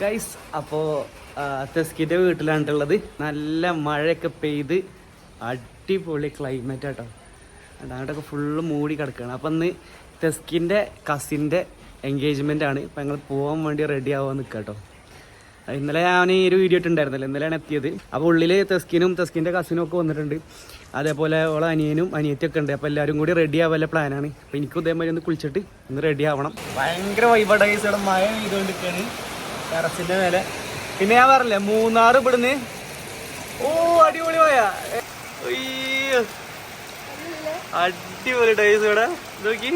Guys അപ്പോൾ തെസ്കിന്റെ വീട്ടിലാണുള്ളത് നല്ല മഴയൊക്കെ പെയ്ത് അടിപൊളി ക്ലൈമറ്റ് ആട്ടോ. അതാണ്ടൊക്കെ ഫുള്ള് മൂടി കിടക്കുകയാണ് അപ്പം ഇന്ന് തെസ്കിന്റെ കസിന്റെ എൻഗേജ്മെന്റ് ആണ്. അപ്പം ഞങ്ങൾ പോകാൻ വേണ്ടി റെഡി ആവാൻ നിൽക്കുക കേട്ടോ ഇന്നലെ ഞാൻ ഈ ഒരു വീഡിയോ ഇട്ടുണ്ടായിരുന്നല്ലോ ഇന്നലെയാണ് എത്തിയത്. അപ്പോൾ ഉള്ളിൽ തെസ്കിനും തെസ്കിന്റെ കസിനും ഒക്കെ വന്നിട്ടുണ്ട്. അതേപോലെ ഓളെ അനിയനും അനിയത്തിയൊക്കെ ഉണ്ട്. അപ്പോൾ എല്ലാവരും കൂടി റെഡി ആവാനുള്ള പ്ലാനാണ് അപ്പോൾ എനിക്കും ഇതേമാതിരി ഒന്ന് കുളിച്ചിട്ട് ഒന്ന് റെഡി ആവണം. ഭയങ്കര ഇവിടെ മഴ പെയ്തുകൊണ്ടിരിക്കുകയാണ് ടെറസിന്റെ മേലെ. പിന്നെ ഞാൻ പറഞ്ഞില്ലേ മൂന്നാർ ഇവിടുന്ന്. ഓ അടിപൊളി പോയാ. അടിപൊളി ടൈസ് ഇവിടെ. നോക്കി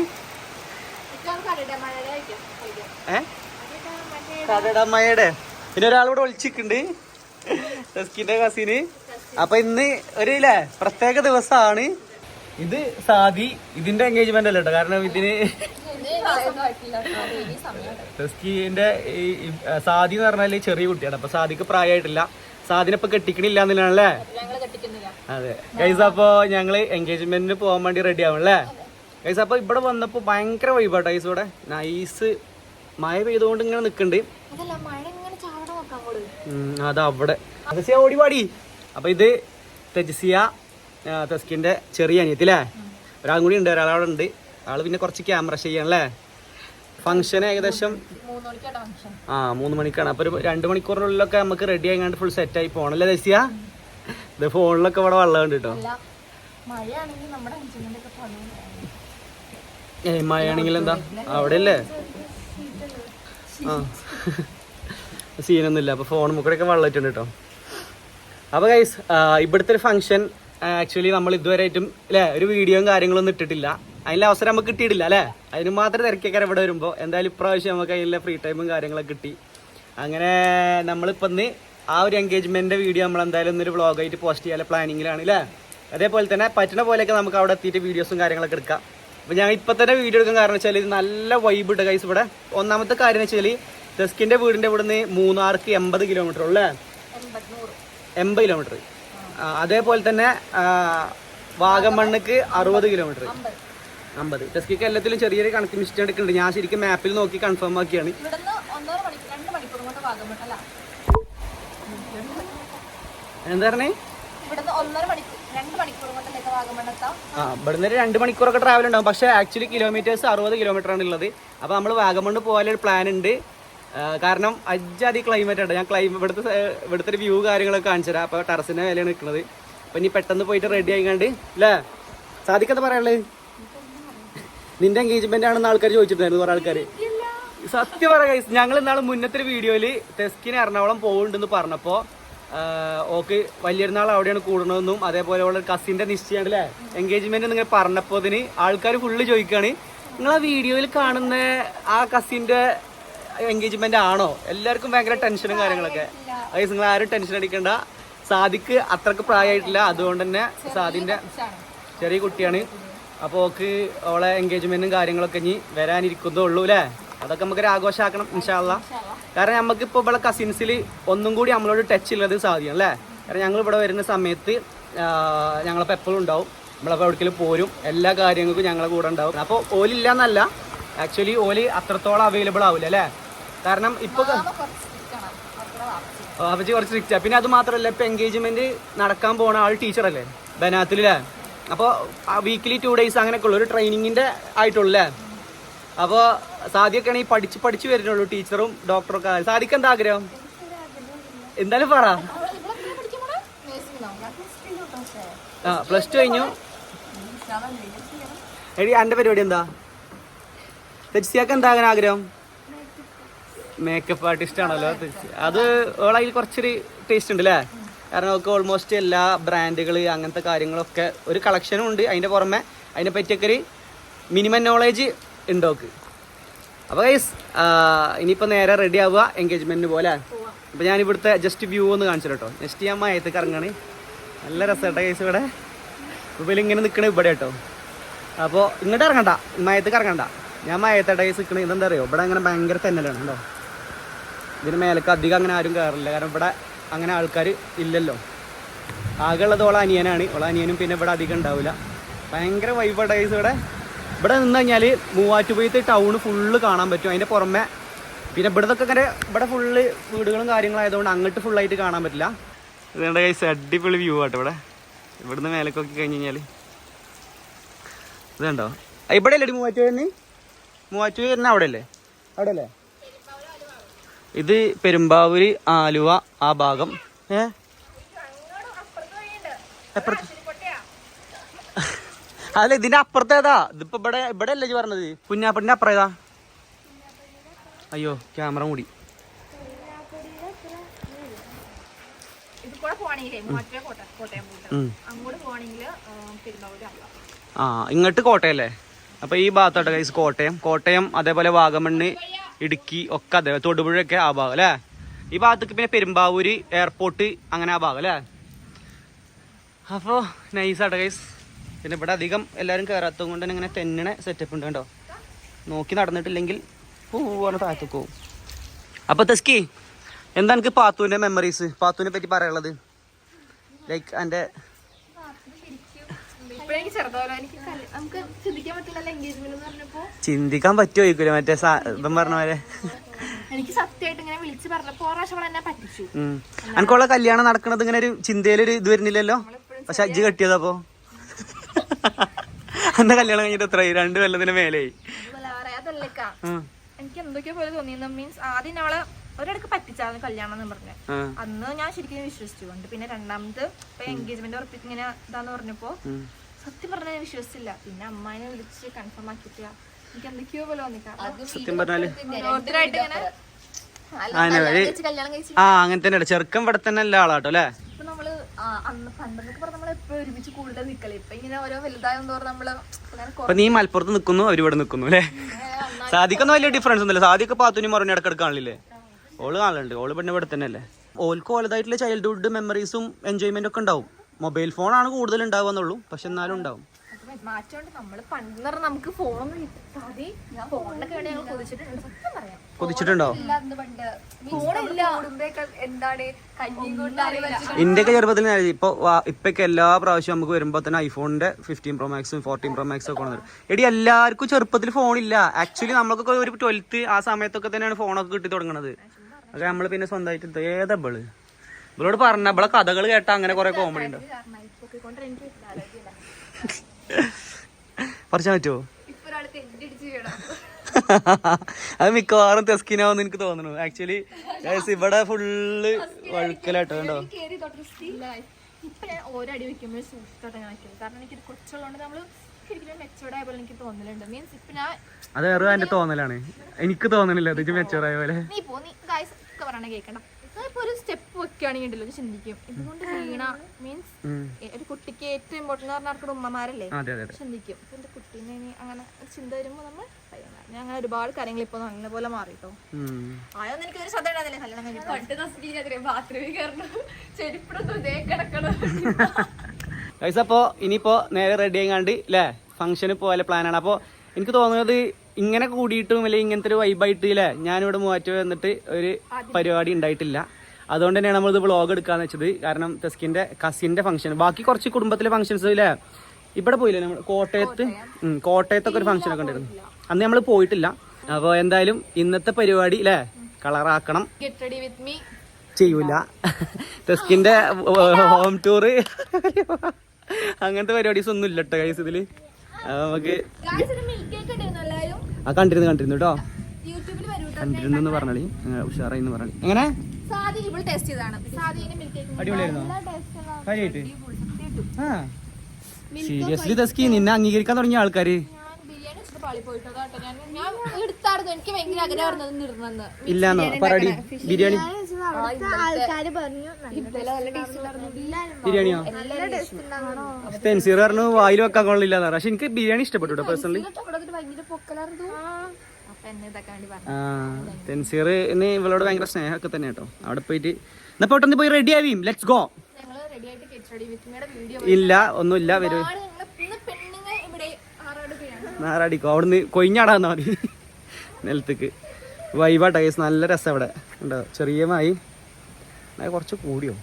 കടടമ്മയുടെ പിന്നെ ഒരാളിവിടെ ഒളിച്ചിട്ടുണ്ട്. റസ്കിന്റെ കസിന്. അപ്പൊ ഇന്ന് ഒരു ഇല്ലേ പ്രത്യേക ദിവസമാണ് ഇത് സാദി ഇതിന്റെ എൻഗേജ്മെന്റ് അല്ല കേട്ടോ കാരണം ഇതിന് റസ്കിന്റെ ഈ സാദി എന്ന് പറഞ്ഞാൽ ചെറിയ കുട്ടിയാണ്. അപ്പൊ സാദിക്ക് പ്രായമായിട്ടില്ല സാദിനെ ഇപ്പൊ കെട്ടിക്കണില്ല എന്നില്ലാണല്ലേ അതെ. ഗൈസ് അപ്പോ ഞങ്ങൾ എൻഗേജ്മെന്റിന് പോകാൻ വേണ്ടി റെഡി ആവണല്ലേ ഗൈസ് അപ്പൊ ഇവിടെ വന്നപ്പോ ഭയങ്കര വൈബാട്ടോ ഗൈസ് ഇവിടെ. നൈസ് മഴ പെയ്തുകൊണ്ട് ഇങ്ങനെ നിക്കുന്നുണ്ട് അതല്ല മഴ ഇങ്ങനെ ചാവണ നോക്കാം അതാ അവിടെ. തജസിയ ഓടി പാടി അപ്പൊ ഇത് തെജസിയ തസ്കിന്റെ തെസ്കിന്റെ ചെറിയ അനിയത്തില്ലേ? ഒരാളും കൂടി ഉണ്ട് ഒരാളവിടെ ഉണ്ട്. ആൾ പിന്നെ കുറച്ച് ക്യാമറ ചെയ്യണല്ലേ ഫംഗ്ഷൻ ഏകദേശം ആ മൂന്ന് മണിക്കാണ്. അപ്പൊ ഒരു രണ്ട് മണിക്കൂറിനുള്ളിലൊക്കെ നമുക്ക് റെഡി ആയിക്കാണ്ട് ഫുൾ സെറ്റ് ആയി പോണല്ലേ തെജിസിയ ഇത് ഫോണിലൊക്കെ ഇവിടെ വെള്ളം ഉണ്ട് കേട്ടോ ഏ മഴയാണെങ്കിൽ എന്താ? അവിടെ അല്ലേ ആ. സീനൊന്നുമില്ല. അപ്പോൾ ഫോൺ മുക്കടൊക്കെ വെള്ളമായിട്ടുണ്ട് കേട്ടോ. അപ്പോൾ ഗൈസ് ഇവിടുത്തെ ഒരു ഫംഗ്ഷൻ ആക്ച്വലി നമ്മൾ ഇതുവരെയായിട്ടും അല്ലേ ഒരു വീഡിയോയും കാര്യങ്ങളൊന്നും ഇട്ടിട്ടില്ല. അതിന്റെ അവസരം നമുക്ക് കിട്ടിയിട്ടില്ല അല്ലേ? അതിന് മാത്രം തിരക്കേക്കാരം ഇവിടെ വരുമ്പോൾ എന്തായാലും ഇപ്രാവശ്യം നമുക്ക് അതിലെ ഫ്രീ ടൈമും കാര്യങ്ങളൊക്കെ കിട്ടി. അങ്ങനെ നമ്മളിപ്പോൾ ഇന്ന് ആ ഒരു എൻഗേജ്മെന്റിന്റെ വീഡിയോ നമ്മൾ എന്തായാലും ഇന്നൊരു വ്ളോഗായിട്ട് പോസ്റ്റ് ചെയ്യാൻ പ്ലാനിങ്ങിലാണ് അല്ലേ? അതേപോലെ തന്നെ പറ്റുന്ന പോലെയൊക്കെ നമുക്ക് അവിടെ എത്തിയിട്ട് വീഡിയോസും കാര്യങ്ങളൊക്കെ എടുക്കാം. അപ്പോൾ ഞാൻ ഇപ്പോൾ തന്നെ വീഡിയോ എടുക്കാൻ കാരണം വെച്ചാൽ ഇത് നല്ല വൈബ് ഇട്ട് കൈസ് ഇവിടെ. ഒന്നാമത്തെ കാര്യം വെച്ചാൽ ഡെസ്കിന്റെ വീടിന്റെ ഇവിടുന്ന് മൂന്നാർക്ക് എൺപത് കിലോമീറ്റർ ഉള്ളേ എൺപത് കിലോമീറ്റർ അതേപോലെ തന്നെ വാഗമണ്ണക്ക് അറുപത് കിലോമീറ്റർ അമ്പത്. ടെസ്കിക്ക് എല്ലാത്തിലും ചെറിയൊരു കണക്ക് മിസ്റ്റേക്ക് എടുക്കുന്നുണ്ട്. ഞാൻ ശരിക്കും മാപ്പിൽ നോക്കി കൺഫേം ആക്കിയാണ്. എന്താ പറഞ്ഞേ? ആ ഇവിടുന്ന് രണ്ട് മണിക്കൂറൊക്കെ ട്രാവൽ ഉണ്ടാവും. പക്ഷേ ആക്ച്വലി കിലോമീറ്റേഴ്സ് അറുപത് കിലോമീറ്റർ ആണ് ഉള്ളത്. അപ്പോൾ നമ്മൾ വാഗമണ്ണ് പോകാനൊരു പ്ലാൻ ഉണ്ട്. കാരണം അജ്ജാതി ക്ലൈമറ്റ് ഉണ്ട്. ഞാൻ ക്ലൈമ ഇവിടുത്തെ ഇവിടുത്തെ ഒരു വ്യൂ കാര്യങ്ങളൊക്കെ കാണിച്ചു തരാം. അപ്പോൾ ടെറസിന്റെ വിലയാണ് നിൽക്കുന്നത്. അപ്പം ഇനി പെട്ടെന്ന് പോയിട്ട് റെഡി ആയിക്കാണ്ട് അല്ലേ സാധിക്കത്തെ പറയാനുള്ളത്? നിന്റെ എൻഗേജ്മെന്റ് ആണെന്ന് ആൾക്കാർ ചോദിച്ചിട്ടുണ്ടായിരുന്നു കുറെ ആൾക്കാർ സത്യം പറയാം ഗൈസ് ഞങ്ങൾ ഇന്നാൾ മുന്നത്തെ ഒരു വീഡിയോയിൽ ടെസ്കിന് എറണാകുളം പോകുന്നുണ്ടെന്ന് പറഞ്ഞപ്പോൾ ഓക്ക് വലിയൊരുന്നാൾ അവിടെയാണ് കൂടണമെന്നും അതേപോലെ ഉള്ള കസിന്റെ നിശ്ചയമാണ് അല്ലേ എൻഗേജ്മെന്റ് നിങ്ങൾ പറഞ്ഞപ്പോൾ അതിന് ആൾക്കാർ ഫുള്ള് ചോദിക്കുകയാണ് നിങ്ങൾ ആ വീഡിയോയിൽ കാണുന്ന ആ കസിന്റെ എൻഗേജ്മെന്റ് ആണോ? എല്ലാവർക്കും ഭയങ്കര ടെൻഷനും കാര്യങ്ങളൊക്കെ. ഗൈസ് നിങ്ങൾ ആരും ടെൻഷൻ അടിക്കണ്ട. സാദിക്ക് അത്രയ്ക്ക് പ്രായമായിട്ടില്ല. അതുകൊണ്ട് തന്നെ സാദിന്റെ ചെറിയ കുട്ടിയാണ്. അപ്പോൾ ഓക്ക് ഓളെ എൻഗേജ്മെന്റും കാര്യങ്ങളൊക്കെ ഇനി വരാനിരിക്കുന്നേ ഉള്ളൂ അല്ലേ അതൊക്കെ നമുക്കൊരു ആഘോഷമാക്കണം ഇൻഷാല്ല കാരണം നമുക്ക് ഇപ്പൊ ഇവിടെ കസിൻസിൽ ഒന്നും കൂടി നമ്മളോട് ടച്ച് ഉള്ളത് സാധിക്കും അല്ലേ കാരണം ഞങ്ങൾ ഇവിടെ വരുന്ന സമയത്ത് ഞങ്ങളപ്പോൾ എപ്പോഴും ഉണ്ടാവും. നമ്മളപ്പോൾ എവിടേക്കെങ്കിലും പോരും. എല്ലാ കാര്യങ്ങൾക്കും ഞങ്ങളെ കൂടെ ഉണ്ടാവും. അപ്പോൾ ഓലില്ല എന്നല്ല ആക്ച്വലി ഓൽ അത്രത്തോളം അവൈലബിൾ ആവില്ല അല്ലേ കാരണം ഇപ്പോൾ കുറച്ച് സ്ട്രിക്റ്റാണ് അവരുടെ വാപ്പച്ചി കുറച്ച് സ്ട്രിക്റ്റാ പിന്നെ അത് മാത്രമല്ല ഇപ്പൊ എൻഗേജ്മെന്റ് നടക്കാൻ പോണ ആൾ ടീച്ചറല്ലേ ബനാത്തിലല്ലേ അപ്പോൾ വീക്കിലി ടു ഡേയ്സ് അങ്ങനെയൊക്കെ ഉള്ളു ഒരു ട്രെയിനിങ്ങിന്റെ ആയിട്ടുള്ളൂ അപ്പോൾ സാദിയൊക്കെ ആണെങ്കിൽ പഠിച്ച് പഠിച്ച് വരുന്നുള്ളൂ ടീച്ചറും ഡോക്ടറും ഒക്കെ സാദിക്ക് എന്താ ആഗ്രഹം? എന്തായാലും പറ. ആ പ്ലസ് ടു കഴിഞ്ഞു. എടി എന്റെ പരിപാടി എന്താ? തെച്ചിയാക്ക് എന്താ അങ്ങനെ ആഗ്രഹം? മേക്കപ്പ് ആർട്ടിസ്റ്റ് ആണല്ലോ. അത് ഓളതിൽ കുറച്ചൊരു ടേസ്റ്റ് ഉണ്ട് അല്ലേ കാരണം ഒക്കെ ഓൾമോസ്റ്റ് എല്ലാ ബ്രാൻഡുകൾ അങ്ങനത്തെ കാര്യങ്ങളൊക്കെ ഒരു കളക്ഷനും ഉണ്ട്. അതിന്റെ പുറമെ അതിനെ പറ്റിയൊക്കെ ഒരു മിനിമം നോളേജ് ഉണ്ടോക്ക് അപ്പോൾ ഗൈസ് ഇനിയിപ്പോൾ നേരെ റെഡി ആവുക എൻഗേജ്മെന്റിന് പോലെ. അപ്പോൾ ഞാൻ ഇവിടുത്തെ ജസ്റ്റ് വ്യൂ ഒന്ന് കാണിച്ചു കേട്ടോ ജസ്റ്റ് ഞാൻ മയത്ത് കറങ്ങണി നല്ല രസമായിട്ടോ ഗൈസ് ഇവിടെ. ഇപ്പോൾ ഇങ്ങനെ നിൽക്കണ ഇവിടെ കേട്ടോ. അപ്പോൾ ഇങ്ങോട്ട് ഇറങ്ങണ്ട. മയത്ത് കറങ്ങണ്ട ഞാൻ മയത്തട്ട ഗൈസ് നിൽക്കണ ഇതെന്താ അറിയോ? ഇവിടെ അങ്ങനെ ഭയങ്കര തെന്നലാണ് കേട്ടോ. ഇതിന് മേലേക്ക് അധികം അങ്ങനെ ആരും കയറില്ല കാരണം ഇവിടെ അങ്ങനെ ആൾക്കാർ ഇല്ലല്ലോ. ആകെ ഉള്ളത് ഓള അനിയനാണ്. ഓള അനിയനും പിന്നെ ഇവിടെ അധികം ഉണ്ടാവില്ല ഭയങ്കര വൈബഡൈസ് ഇവിടെ. ഇവിടെ നിന്ന് കഴിഞ്ഞാൽ മൂവാറ്റുപുഴത്തെ ടൗൺ ഫുള്ള് കാണാൻ പറ്റും. അതിന്റെ പുറമെ പിന്നെ ഇവിടത്തൊക്കെ അങ്ങനെ ഇവിടെ ഫുള്ള് വീടുകളും കാര്യങ്ങളായതുകൊണ്ട് അങ്ങോട്ട് ഫുള്ളായിട്ട് കാണാൻ പറ്റില്ല. ഇതുകൊണ്ട് കൈസ് അടിപൊളി വ്യൂ ആട്ടോ ഇവിടെ. ഇവിടുന്ന് മേലേക്കൊക്കെ കഴിഞ്ഞ് കഴിഞ്ഞാൽ ഇതുണ്ടോ? ഇവിടെ അല്ലേ മൂവാറ്റുപുഴ മൂവാറ്റുപുഴ തന്നെ അവിടെ അല്ലേ അവിടെ അല്ലേ ഇത് പെരുമ്പാവൂര് ആലുവ ആ ഭാഗം. ഏ? എപ്പുറത്ത്? അല്ല ഇതിന്റെ അപ്പുറത്തേതാ ഇതിപ്പോ ഇവിടെ ഇവിടെ അല്ലേ പറഞ്ഞത്? കുഞ്ഞാപ്പടിന്റെ അപ്പുറേതാ അയ്യോ ക്യാമറ മൂടി. ആ ഇങ്ങോട്ട് കോട്ടയല്ലേ? അപ്പൊ ഈ ഭാഗത്തോട്ട് കോട്ടയം. കോട്ടയം അതേപോലെ വാഗമണ്ണ് ഇടുക്കി ഒക്കെ അതെ തൊടുപുഴയൊക്കെ ആ ഭാഗം അല്ലേ? ഈ ഭാഗത്തേക്ക് പിന്നെ പെരുമ്പാവൂര് എയർപോർട്ട് അങ്ങനെ ആ ഭാഗം അല്ലേ? അപ്പോൾ നൈസാട്ടോ ഗൈസ് പിന്നെ ഇവിടെ അധികം എല്ലാവരും കയറാത്തത് കൊണ്ട് തന്നെ ഇങ്ങനെ തെന്നണ സെറ്റപ്പ് ഉണ്ട് കേട്ടോ നോക്കി നടന്നിട്ടില്ലെങ്കിൽ പൂവാണ് താഴത്തേക്ക് പോവും. അപ്പോൾ തെസ്കി എന്താണ് എനിക്ക് പാത്തുവിന്റെ മെമ്മറീസ് പാത്തുവിനെ പറ്റി പറയാനുള്ളത്? ലൈക്ക് എന്റെ ഇപ്പഴെനിക്ക് ചെറുതോലോ എനിക്ക് നമുക്ക് ചിന്തിക്കാൻ പറ്റില്ല എൻഗേജ്മെന്റ് എന്ന് പറഞ്ഞപ്പോ. ചിന്തിക്കാൻ പറ്റുമോ ചോദിക്കൂല മറ്റേ ഇപ്പം പറഞ്ഞ പോലെ. എനിക്ക് സത്യമായിട്ട് ഇങ്ങനെ വിളിച്ച് പറഞ്ഞപ്പോ പ്രാവശ്യം എന്നെ പറ്റിച്ചു. ഉം. കല്യാണം നടക്കണത് ഇങ്ങനെ ഒരു ചിന്തയിലൊരു ഇത് വരുന്നില്ലല്ലോ? പക്ഷെ അജ്ജി കെട്ടിയതപ്പോ അന്ന് കല്യാണം കഴിഞ്ഞിട്ട് എത്രയായി? രണ്ട് കൊല്ലത്തിന് മേലെയായി. എനിക്ക് എന്തൊക്കെയോ പോലെ തോന്നിയെന്ന് മീൻസ് ആദ്യം അവളെ ഒരിടക്ക് പറ്റിച്ചായിരുന്നു കല്യാണം എന്ന് പറഞ്ഞു. അന്ന് ഞാൻ ശരിക്കും വിശ്വസിച്ചുകൊണ്ട് പിന്നെ രണ്ടാമത് എൻഗേജ്മെന്റ് ഉറപ്പിച്ച് ഇങ്ങനെ ഇതാന്ന് പറഞ്ഞപ്പോ. സത്യം പറഞ്ഞാൽ വിശ്വസിച്ചില്ല. പിന്നെ അമ്മായിനെ വിളിച്ച് കൺഫേം ആക്കിയിട്ട് എനിക്ക് എന്തൊക്കെയോ പോലെ സത്യം പറഞ്ഞാൽ ഓരോരുത്തരായിട്ട് ഇങ്ങനെ ആനെ കല്യാണം കല്യാണം കഴിച്ച് ആ അങ്ങനെ തന്നെ ചെറുക്കം ഇവിടെ തന്നെ എല്ലാ ആളാട്ടോ അല്ലേ? ഇപ്പൊ നമ്മൾ അന്ന് പണ്ടെന്നൊക്കെ പറഞ്ഞ നമ്മൾ എപ്പോഴും ഒരുമിച്ച് കൂടുതൽ നിക്കൽ. ഇപ്പൊ ഇങ്ങനെ ഓരോ വലുതായെന്ന് തോറും നമ്മൾ നീ മലപ്പുറത്ത് നിക്കുന്നു അവർ ഇവിടെ നിക്കുന്നു അല്ലേ? സാദിക്കൊന്നും വലിയ ഡിഫറൻസ് ഒന്നുമില്ല. സാദിക്ക് പാത്തുനി മറിഞ്ഞ ഇടക്കിടക്ക് കാണില്ലേ? ഓൾ കാണലുണ്ട്. ഓൾ പിന്നെ ഇവിടെ തന്നെ അല്ലേ ഓൾക്ക് ഓലതായിട്ടുള്ള ചൈൽഡ്ഹുഡ് മെമ്മറീസും എൻജോയ്മെന്റ് ഒക്കെ ഉണ്ടാവും. മൊബൈൽ ഫോണാണ് കൂടുതൽ ഉണ്ടാവുന്നുള്ളൂ പക്ഷെ എന്നാലും ഉണ്ടാവും. കൊതിച്ചിട്ടുണ്ട്. സത്യം പറയാം. കൊതിച്ചിട്ടുണ്ടോ? ഫോണില്ല. എന്താണ്? കഞ്ഞിയും കൊണ്ടാണ് ഇന്ത്യയ്ക്ക് ചെറുപ്പത്തിൽ ഇപ്പൊ ഇപ്പൊക്കെ എല്ലാ പ്രാവശ്യം നമുക്ക് വരുമ്പോ തന്നെ ഐഫോണിന്റെ ഫിഫ്റ്റീൻ പ്രോ മാക്സും ഫോർട്ടീൻ പ്രോ മാക്സും ഒക്കെ വന്നത് എടി എല്ലാവർക്കും ചെറുപ്പത്തിൽ ഫോൺ ഇല്ല ആക്ച്വലി നമ്മൾക്കൊക്കെ ഒരു ട്വൽത്ത് ആ സമയത്തൊക്കെ തന്നെയാണ് ഫോണൊക്കെ കിട്ടി തുടങ്ങണത്. അതൊക്കെ നമ്മൾ പിന്നെ സ്വന്തമായിട്ട് ഏതാ ബിൾ ഇവളോട് പറഞ്ഞ ഇവളെ കഥകൾ കേട്ട അങ്ങനെ കുറെ കോമഡി ഉണ്ട്. പറിച്ചാൻ പറ്റുമോ അത് മിക്കവാറും തെസ്കിനാവെന്ന് എനിക്ക് തോന്നുന്നു. ആക്ച്വലി ഇവിടെ ഫുള്ള് വഴുക്കലായിട്ടോ കണ്ടോ? ഓരോ അടി വെക്കുമ്പോൾ സൂക്ഷിച്ചോട്ടെ കാരണം എനിക്ക് കൊച്ചുള്ളതുകൊണ്ട് നമ്മൾ അത് വേറെ എന്റെ തോന്നലാണ്. എനിക്ക് തോന്നണില്ല മെച്ചൂർ ആയ പോലെ. നീ പോ നീ ഗായ്സ് ഒക്കെ പറയണ കേൾക്കണം ഇപ്പൊ ഒരു സ്റ്റെപ്പ് വെക്കുകയാണെങ്കിൽ ഉണ്ടല്ലോ ഇത് ചിന്തിക്കും. ഇതുകൊണ്ട് വീണ മീൻസ് ഉം. ഒരു കുട്ടിക്ക് ഏറ്റവും ഇമ്പോർട്ടന്റ് പറഞ്ഞ ആർക്കും ഉമ്മമാരല്ലേ? അതെ അതെ അതെ. ചിന്തിക്കും. ഇപ്പൊ എന്റെ കുട്ടീനെ ഇനി അങ്ങനെ ഒരു ചിന്ത വരുമ്പോ നമ്മൾ ഞാൻ അങ്ങനെ ഒരുപാട് കാര്യങ്ങൾ ഇപ്പൊ അങ്ങനെ പോലെ മാറിട്ടോ. ഉം. ആയൊന്നും എനിക്ക് ഒരു ശ്രദ്ധ ഉണ്ടായിരുന്നില്ല? കല്യാണം കഴിഞ്ഞിട്ട് പണ്ട് തസ്കീനെതിരെ ബാത്റൂമിൽ കയറണം ചെരുപ്പിടൊന്നും ഇതേ കിടക്കണം ഗൈസ് അപ്പോൾ ഇനിയിപ്പോൾ നേരെ റെഡി ആയി കണ്ടി അല്ലേ ഫംഗ്ഷന് പോയാലെ പ്ലാനാണ് അപ്പോൾ എനിക്ക് തോന്നുന്നത് ഇങ്ങനെ കൂടിയിട്ടും അല്ലെങ്കിൽ ഇങ്ങനത്തെ ഒരു വൈബായിട്ട് അല്ലേ ഞാനിവിടെ മൂവാറ്റുപുഴ വന്നിട്ട് ഒരു പരിപാടി ഉണ്ടായിട്ടില്ല. അതുകൊണ്ട് തന്നെയാണ് നമ്മളിത് വ്ളോഗ് എടുക്കാന്ന് വെച്ചത്. കാരണം തെസ്കിന്റെ കസിന്റെ ഫംഗ്ഷൻ ബാക്കി കുറച്ച് കുടുംബത്തിലെ ഫംഗ്ഷൻസ് ഇല്ലേ? ഇവിടെ പോയില്ലേ നമ്മൾ? കോട്ടയത്ത്? കോട്ടയത്തൊക്കെ ഒരു ഫംഗ്ഷൻ ഒക്കെ ഉണ്ടായിരുന്നു. അന്ന് നമ്മൾ പോയിട്ടില്ല. അപ്പോൾ എന്തായാലും ഇന്നത്തെ പരിപാടി അല്ലേ കളറാക്കണം ചെയ്യൂല. തെസ്കിന്റെ ഹോം ടൂറ് അങ്ങനത്തെ പരിപാടീസ് ഒന്നും ഇല്ല കേട്ടോ കൈസ് ഇതിൽ നമുക്ക് മിൽക്ക് കേക്ക് ഉണ്ടായിരുന്നു എല്ലാവരും ആ കണ്ടിരുന്നു കണ്ടിരുന്നു കേട്ടോ. കണ്ടിരുന്നു എന്ന് ഉഷാറായിന്ന് ഉഷാറായി എന്ന് പറഞ്ഞാളി. എങ്ങനെ? സീരിയസ്ലി തസ്കി നിന്നെ അംഗീകരിക്കാൻ തുടങ്ങിയ ആൾക്കാര്? ഇല്ലാന്നോ? പറടി ബിരിയാണി ആൾക്കാര് പറഞ്ഞു ബിരിയാണിയോ? വായിൽ വെക്കാൻ കൊള്ളില്ലാന്ന് പറഞ്ഞു. പക്ഷെ എനിക്ക് ബിരിയാണി ഇഷ്ടപ്പെട്ടു കേട്ടോ പേഴ്സണലി തെൻസീറിന് ഇവളോട് ഭയങ്കര സ്നേഹമൊക്കെ തന്നെ കേട്ടോ. അവിടെ പോയിട്ട് എന്നാ പെട്ടെന്ന് പോയി റെഡി ആവീം ലെറ്റ്സ് ഗോ ഇല്ല ഒന്നുമില്ല വരൂ. നാറടിക്കോ. അവിടുന്ന് കൊയിഞ്ഞാടാന്നാ മതി നിലത്തേക്ക് വൈബാട്ടോ കേസ് നല്ല രസം ഇവിടെ. ഉണ്ടോ ചെറിയ മായി. കുറച്ച് കൂടിയോ?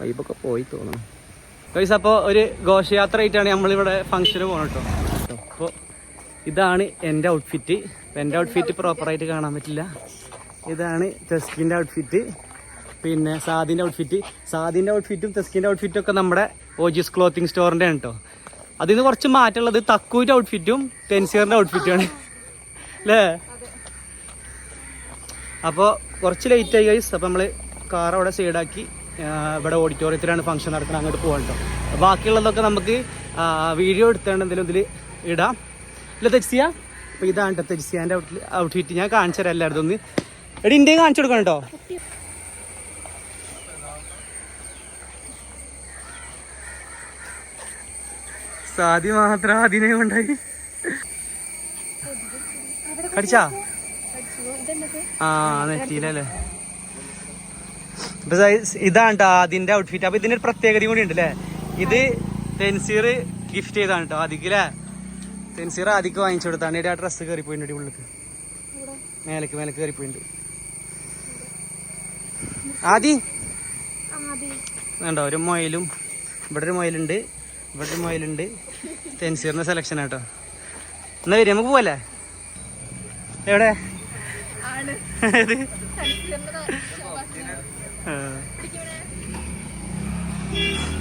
വൈബൊക്കെ പോയി തോന്നുന്നു കൈസ് അപ്പോൾ ഒരു ഘോഷയാത്ര ആയിട്ടാണ് നമ്മളിവിടെ ഫംഗ്ഷന് പോകണം കേട്ടോ. അപ്പോൾ ഇതാണ് എന്റെ ഔട്ട്ഫിറ്റ് എന്റെ ഔട്ട്ഫിറ്റ് പ്രോപ്പറായിട്ട് കാണാൻ പറ്റില്ല. ഇതാണ് തെസ്കിന്റെ ഔട്ട്ഫിറ്റ് പിന്നെ സാദിന്റെ ഔട്ട്ഫിറ്റ് സാദിന്റെ ഔട്ട്ഫിറ്റും തെസ്കിന്റെ ഔട്ട്ഫിറ്റും ഒക്കെ നമ്മുടെ ഓജിസ് ക്ലോത്തിങ് സ്റ്റോറിന്റെ ആണ് കേട്ടോ. അതിൽ നിന്ന് കുറച്ച് മാറ്റമുള്ളത് തക്കൂന്റെ ഔട്ട്ഫിറ്റും ടെൻസിയറിന്റെ ഔട്ട്ഫിറ്റുമാണ് അല്ലേ അപ്പോൾ കുറച്ച് ലേറ്റ് ആയി ഗൈസ് അപ്പോൾ നമ്മൾ കാർ അവിടെ സൈഡാക്കി ഇവിടെ ഓഡിറ്റോറിയത്തിലാണ് ഫംഗ്ഷൻ നടക്കുന്നത്. അങ്ങോട്ട് പോകാൻ കേട്ടോ ബാക്കിയുള്ളതൊക്കെ നമുക്ക് വീഡിയോ എടുത്തേണ്ട എന്തെങ്കിലും ഇതിൽ ഇടാം. ഇല്ല തെച്ചിയ? അപ്പോൾ ഇതാണ് കേട്ടോ തെച്ചിയാന്റെ ഔട്ട് ഔട്ട്ഫിറ്റ് ഞാൻ കാണിച്ചു തരാം എല്ലായിടത്തും ഒന്ന്. എടി ഇന്ത്യ കാണിച്ചു കൊടുക്കണം കേട്ടോ സാധി മാത്രം അതിനെ കൊണ്ടായി കടിച്ചാ ആ നെറ്റിയിലല്ലേ ഇപ്പൊ ഇതാണ് കേട്ടോ അതിന്റെ ഔട്ട്ഫിറ്റ് അപ്പൊ ഇതിന്റെ ഒരു പ്രത്യേകതയും കൂടി ഉണ്ട് അല്ലേ ഇത് തെൻസീർ ഗിഫ്റ്റ് ചെയ്താണ് കേട്ടോ ആദിക്കല്ലേ? തെൻസീർ ആദിക്ക് വാങ്ങിച്ചു കൊടുത്താണ്. ഇവിടെ ആ ഡ്രസ്സ് കയറി പോയിട്ടുണ്ട് ഉള്ളിക്ക്. മേലേക്ക് മേലേക്ക് കയറി പോയിട്ടുണ്ട് ആദി? വേണ്ട ഒരു മൊയിലും. ഇവിടെ ഒരു മൊയിലുണ്ട്. ഇവിടെ ഒരു മൊയിലുണ്ട്. തെൻസീറിന്റെ സെലക്ഷൻ ആട്ടോ. എന്നാ വരും നമുക്ക് പോവല്ലേ? എവിടെ.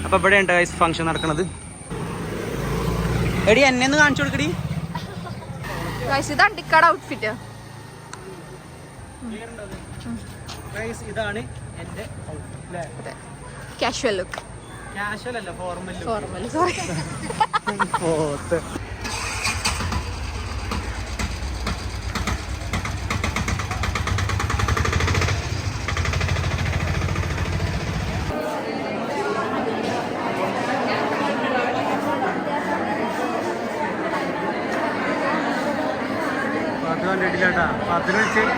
അപ്പൊ ഇവിടെ ഉണ്ട് ഫംഗ്ഷൻ നടക്കണത്. എടി എന്നെ ഒന്ന് കാണിച്ചു കൊടുക്കടി. ഔട്ട്ഫിറ്റ് ഇതാണ് എന്റെ കാഷ്വൽ ലുക്ക് കാഷ്വൽ അല്ല ഫോർമൽ ഫോർമൽ സോറി അത് കണ്ടിട്ടില്ല കേട്ടാ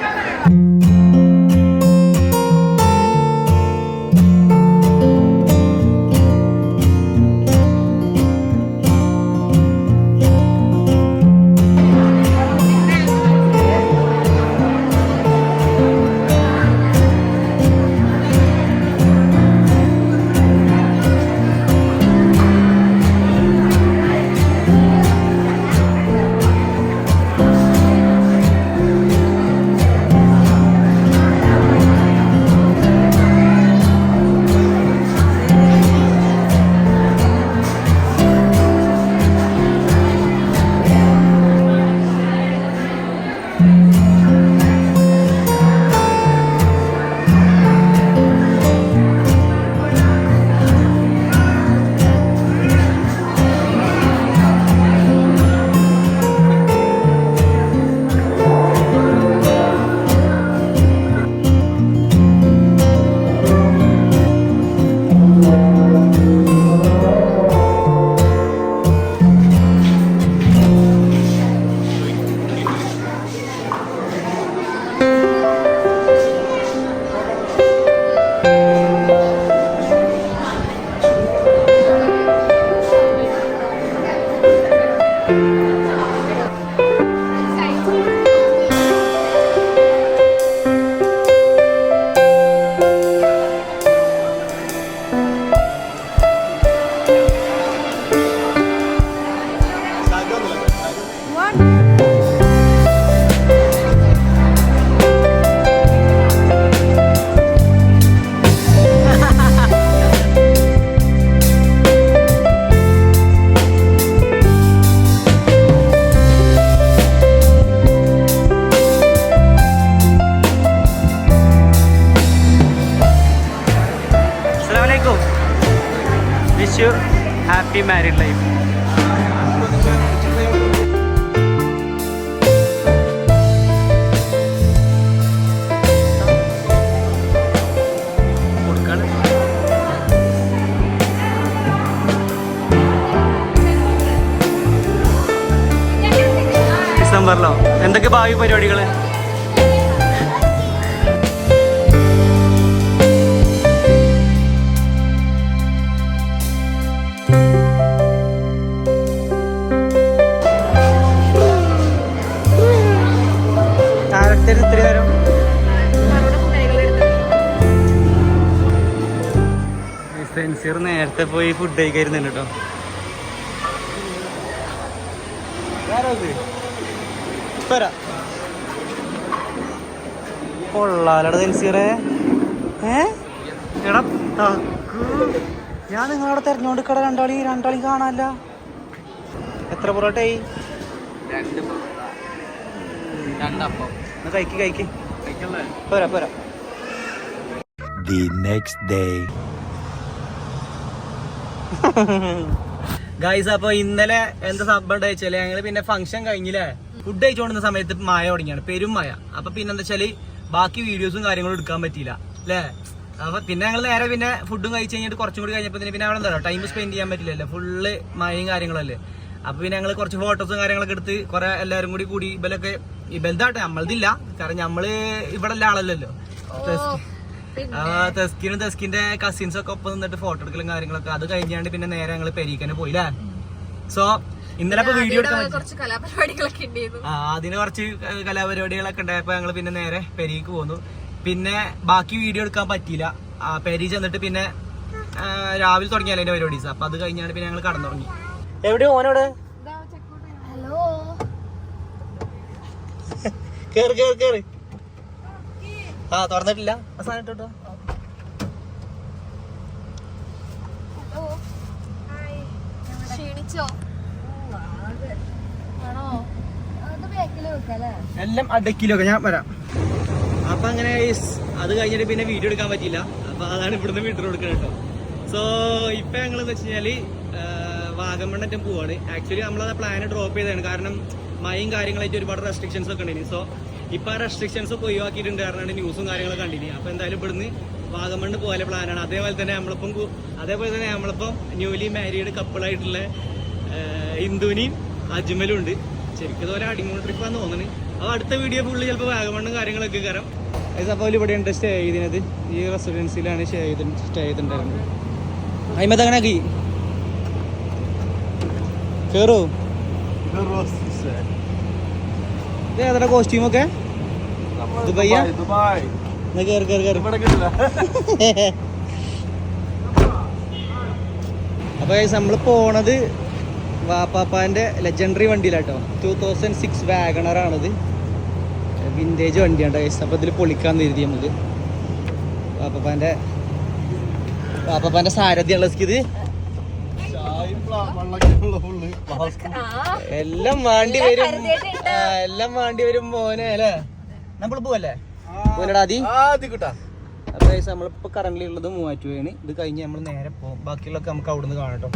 മാരീഡ് ലൈഫ് ഡിസംബറിലോ എന്തൊക്കെ ഭാവി പരിപാടികൾ? സെൻസീർ നേരത്തെ പോയി ഫുഡ് കഴിക്കായിരുന്നു കേട്ടോ. കൊള്ളാലട തെൻസീറേ ഏ? എടാ തക്കു. ഞാൻ നിങ്ങളവിടെ തെരഞ്ഞോണ്ട് കട രണ്ടാളി രണ്ടാളി കാണാല്ല എത്ര പൊറോട്ടയായി എന്നാ കഴിക്ക് കഴിക്ക്. പോരാ പോരാ. The next day. ഗൈസ് അപ്പൊ ഇന്നലെ എന്താ സംഭവം വെച്ചാൽ ഞങ്ങൾ പിന്നെ ഫംഗ്ഷൻ കഴിഞ്ഞില്ലേ? ഫുഡ് കഴിച്ചുകൊണ്ടിരുന്ന സമയത്ത് മായ തുടങ്ങിയാണ് പെരും മായ അപ്പൊ പിന്നെ എന്താ വെച്ചാൽ ബാക്കി വീഡിയോസും കാര്യങ്ങളും എടുക്കാൻ പറ്റിയില്ല അല്ലേ അപ്പൊ പിന്നെ ഞങ്ങൾ നേരെ പിന്നെ ഫുഡും കഴിച്ച് കഴിഞ്ഞിട്ട് കുറച്ചും കൂടി കഴിഞ്ഞപ്പോ പിന്നെ അവിടെ എന്താ ടൈം സ്പെൻഡ് ചെയ്യാൻ പറ്റില്ലല്ലോ ഫുള്ള് മഴയും കാര്യങ്ങളല്ലേ. അപ്പൊ പിന്നെ ഞങ്ങൾ കുറച്ച് ഫോട്ടോസും കാര്യങ്ങളൊക്കെ എടുത്ത് കുറെ എല്ലാവരും കൂടി കൂടി ഇവലൊക്കെ ഇവലതാട്ടെ നമ്മളതില്ല കാരണം നമ്മൾ ഇവിടെ ആളല്ലല്ലോ. തെസ്കിനും തെസ്കിന്റെ കസിൻസ് ഒക്കെ ഒപ്പം നിന്നിട്ട് ഫോട്ടോ എടുക്കലും കാര്യങ്ങളൊക്കെ. അത് കഴിഞ്ഞാണ്ട് പിന്നെ നേരെ ഞങ്ങൾ പെരീക്കനെ പോയില്ലേ? സോ ഇന്നലെ ഇപ്പൊ വീഡിയോ എടുക്കാൻ കുറച്ച് കലാപരിപാടികളൊക്കെ ആ അതിന് കുറച്ച് കലാപരിപാടികളൊക്കെ ഉണ്ടായപ്പോ ഞങ്ങൾ പിന്നെ നേരെ പെരീക്ക് പോന്നു. പിന്നെ ബാക്കി വീഡിയോ എടുക്കാൻ പറ്റിയില്ല. പെരി ചെന്നിട്ട് പിന്നെ രാവിലെ തുടങ്ങിയാലേ എന്റെ പരിപാടീസ് അപ്പൊ അത് കഴിഞ്ഞാണ് പിന്നെ ഞങ്ങൾ കടന്നുറങ്ങി. എവിടെ ഓനോട് ഹലോ. കേറി കേറി കേറ്. ആ തുറന്നിട്ടില്ല. ആ സാധനം ഇട്ടോ എല്ലാം അടക്കിലൊക്കെ ഞാൻ വരാം. അപ്പൊ അങ്ങനെ അത് കഴിഞ്ഞിട്ട് പിന്നെ വീഡിയോ എടുക്കാൻ പറ്റിയില്ല. അപ്പൊ അതാണ് ഇവിടുന്ന് വീട്ടിൽ കൊടുക്കുന്നത് കേട്ടോ സോ ഇപ്പൊ ഞങ്ങൾ എന്ന് വെച്ച് കഴിഞ്ഞാൽ വാഗമണ്ണറ്റം പോവാണ്. ആക്ച്വലി നമ്മളത് പ്ലാൻ ഡ്രോപ്പ് ചെയ്തതാണ്. കാരണം മഴയും കാര്യങ്ങളായിട്ട് ഒരുപാട് റെസ്ട്രിക്ഷൻസ് ഒക്കെ ഉണ്ടായിരുന്നു സോ ഇപ്പൊ ആ റെസ്ട്രിക്ഷൻസ് ഒക്കെ ഒഴിവാക്കിയിട്ടുണ്ട് കാരണം ന്യൂസും കാര്യങ്ങളൊക്കെ കണ്ടിരുന്നു അപ്പൊ എന്തായാലും ഇവിടുന്ന് വാഗമണ്ണ് പോലെ പ്ലാനാണ് അതേപോലെ തന്നെ നമ്മളിപ്പം അതേപോലെ തന്നെ നമ്മളിപ്പം ന്യൂലി മാരീഡ് കപ്പിളായിട്ടുള്ള ഹിന്ദുവിനെയും അജ്മലും ഉണ്ട്. ശരിക്കും ഇതുപോലെ അടിമൂൾ ട്രിപ്പാന്ന് തോന്നുന്നു അപ്പോൾ അടുത്ത വീഡിയോ ഫുള്ള് ചിലപ്പോൾ വാഗമണ്ണും കാര്യങ്ങളൊക്കെ കയറാം അപ്പോൾ ഇവിടെ ഉണ്ട് സ്റ്റേ ചെയ്തിനത്. ഈ റെസിഡൻസിലാണ് സ്റ്റേ ചെയ്ത് സ്റ്റേ ചെയ്തിട്ടുണ്ടായിരുന്നത്. അയിമത്ത് അങ്ങനെ കയറൂ ഇത് ഏതാ കോസ്റ്റ്യൂം ഒക്കെ? ദുബായ് എന്നാ അപ്പോൾ നമ്മൾ പോണത് വാപ്പാപ്പാന്റെ ലെജൻഡറി വണ്ടിയിലാട്ടോ. ടൂ തൗസൻഡ് സിക്സ് വാഗണറാണിത് വിന്റേജ് വണ്ടിയാണ് അപ്പൊ അപ്പോൾ ഇതിൽ പൊളിക്കാൻ എഴുതി നമുക്ക് വാപ്പാപ്പാന്റെ വാപ്പാപ്പാന്റെ സാരഥിയാണ് ഇത്. എല്ലാം വാണ്ടി വരും. എല്ലാം വാണ്ടി വരും മോനെ അല്ലേ? നമ്മൾ പോവല്ലേ? മോനടാ അതി ഗൈസ് നമ്മളിപ്പോൾ കറന്റ് ഉള്ളത് മൂവാറ്റുപുഴയാണ്. ഇത് കഴിഞ്ഞ് നമ്മൾ നേരെ പോകും ബാക്കിയുള്ളൊക്കെ നമുക്ക് അവിടുന്ന് കാണട്ടോ